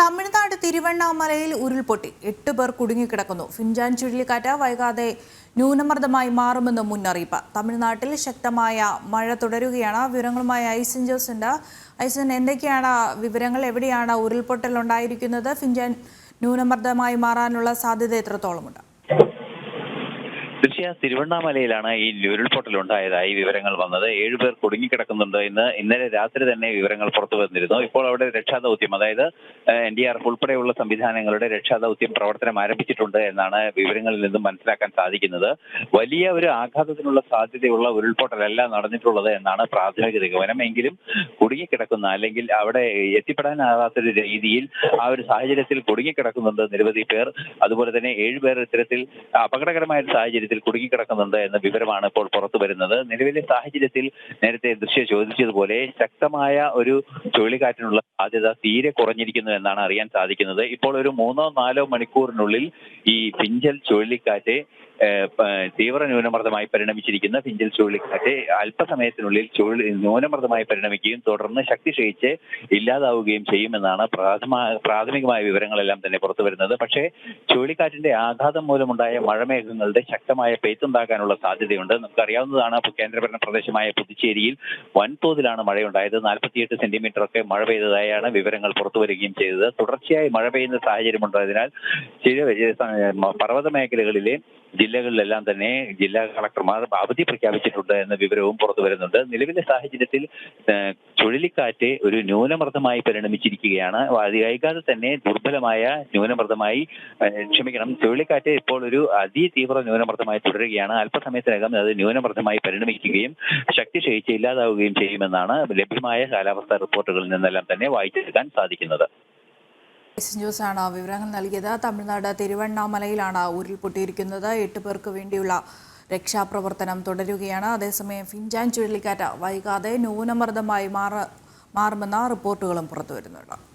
തമിഴ്നാട് തിരുവണ്ണാമലയിൽ ഉരുൾപൊട്ടി. എട്ട് പേർ കുടുങ്ങിക്കിടക്കുന്നു. ഫിൻജാൻ ചുഴലിക്കാറ്റ് വൈകാതെ ന്യൂനമർദ്ദമായി മാറുമെന്ന് മുന്നറിയിപ്പ്. തമിഴ്നാട്ടിൽ ശക്തമായ മഴ തുടരുകയാണ്. വിവരങ്ങളുമായി ഐസൻ ജോസ് ഉണ്ട്. ഐസൻ എന്തൊക്കെയാണ് വിവരങ്ങൾ? എവിടെയാണ് ഉരുൾപൊട്ടൽ ഉണ്ടായിരിക്കുന്നത് ഫിൻജാൻ ന്യൂനമർദ്ദമായി മാറാനുള്ള സാധ്യത എത്രത്തോളമുണ്ട്? ദൃശ്യ തിരുവണ്ണാമലയിലാണ് ഈ ഉരുൾപൊട്ടൽ ഉണ്ടായതായി വിവരങ്ങൾ വന്നത്. ഏഴുപേർ കുടുങ്ങിക്കിടക്കുന്നുണ്ട് ഇന്ന്. ഇന്നലെ രാത്രി തന്നെ വിവരങ്ങൾ പുറത്തു വന്നിരുന്നു. ഇപ്പോൾ അവിടെ രക്ഷാദൗത്യം അതായത് എൻ ഡി ആർ എഫ് ഉൾപ്പെടെയുള്ള സംവിധാനങ്ങളുടെ രക്ഷാദൗത്യം പ്രവർത്തനം ആരംഭിച്ചിട്ടുണ്ട് എന്നാണ് വിവരങ്ങളിൽ നിന്നും മനസ്സിലാക്കാൻ സാധിക്കുന്നത്. വലിയ ഒരു ആഘാതത്തിനുള്ള സാധ്യതയുള്ള ഉരുൾപൊട്ടലല്ല നടന്നിട്ടുള്ളത് എന്നാണ് പ്രാഥമിക നിഗമനം. എങ്കിലും കുടുങ്ങിക്കിടക്കുന്ന അല്ലെങ്കിൽ അവിടെ എത്തിപ്പെടാനാകാത്തൊരു രീതിയിൽ ആ ഒരു സാഹചര്യത്തിൽ കുടുങ്ങിക്കിടക്കുന്നുണ്ട് നിരവധി പേർ. അതുപോലെ തന്നെ ഏഴുപേർ ഇത്തരത്തിൽ അപകടകരമായ സാഹചര്യത്തിൽ കുടുങ്ങിക്കിടക്കുന്നുണ്ട് എന്ന വിവരമാണ് ഇപ്പോൾ പുറത്തു വരുന്നത്. നിലവിലെ സാഹചര്യത്തിൽ നേരത്തെ ദൃശ്യ ചോദിച്ചതുപോലെ ശക്തമായ ഒരു ചുഴലിക്കാറ്റിനുള്ള സാധ്യത തീരെ കുറഞ്ഞിരിക്കുന്നു എന്നാണ് അറിയാൻ സാധിക്കുന്നത്. ഇപ്പോൾ ഒരു മൂന്നോ നാലോ മണിക്കൂറിനുള്ളിൽ ഈ പിഞ്ചൽ ചുഴലിക്കാറ്റ് തീവ്ര ന്യൂനമർദ്ദമായി പരിണമിച്ചിരിക്കുന്ന. പിഞ്ചൽ ചുഴലിക്കാറ്റ് അല്പസമയത്തിനുള്ളിൽ ചുഴലി ന്യൂനമർദ്ദമായി പരിണമിക്കുകയും തുടർന്ന് ശക്തി ക്ഷയിച്ച് ഇല്ലാതാവുകയും ചെയ്യുമെന്നാണ് പ്രാഥമ പ്രാഥമികമായ വിവരങ്ങളെല്ലാം തന്നെ പുറത്തു വരുന്നത്. പക്ഷേ ചുഴലിക്കാറ്റിന്റെ ആഘാതം മൂലമുണ്ടായ മഴമേഘങ്ങളുടെ ശക്തമായ പെയ്ത്തുണ്ടാകാനുള്ള സാധ്യതയുണ്ട്. നമുക്കറിയാവുന്നതാണ് കേന്ദ്രഭരണ പ്രദേശമായ പുതുച്ചേരിയിൽ വൻതോതിലാണ് മഴയുണ്ടായത്. നാൽപ്പത്തിയെട്ട് സെന്റിമീറ്റർ ഒക്കെ മഴ പെയ്തതായാണ് വിവരങ്ങൾ പുറത്തു വരികയും ചെയ്തത്. തുടർച്ചയായി മഴ പെയ്യുന്ന സാഹചര്യമുണ്ടായതിനാൽ ചില പർവത മേഖലകളിലെ ജില്ലകളിലെല്ലാം തന്നെ ജില്ലാ കളക്ടർമാർ അവധി പ്രഖ്യാപിച്ചിട്ടുണ്ട് എന്ന വിവരവും പുറത്തു വരുന്നുണ്ട്. നിലവിലെ സാഹചര്യത്തിൽ ചുഴലിക്കാറ്റ് ഒരു ന്യൂനമർദ്ദമായി പരിണമിച്ചിരിക്കുകയാണ്. വൈകാതെ തന്നെ ദുർബലമായ ന്യൂനമർദ്ദമായി ക്ഷമിക്കണം. ചുഴലിക്കാറ്റ് ഇപ്പോൾ ഒരു അതിതീവ്ര ന്യൂനമർദ്ദമായി തുടരുകയാണ്. അല്പസമയത്തിനകം അത് ന്യൂനമർദ്ദമായി പരിണമിക്കുകയും ശക്തി ക്ഷയിച്ച് ഇല്ലാതാവുകയും ചെയ്യുമെന്നാണ് ലഭ്യമായ കാലാവസ്ഥാ റിപ്പോർട്ടുകളിൽ നിന്നെല്ലാം തന്നെ വായിച്ചെടുക്കാൻ സാധിക്കുന്നത്. ജോസ് ആണ് വിവരങ്ങൾ നൽകിയത്. തമിഴ്നാട് തിരുവണ്ണാമലയിലാണ് ഉരുൾപൊട്ടിയിരിക്കുന്നത്. എട്ട് പേർക്ക് വേണ്ടിയുള്ള രക്ഷാപ്രവർത്തനം തുടരുകയാണ്. അതേസമയം ഫിൻജാൻ ചുഴലിക്കാറ്റ് വൈകാതെ ന്യൂനമർദ്ദമായി മാറ മാറുമെന്ന റിപ്പോർട്ടുകളും പുറത്തുവരുന്നുണ്ട്.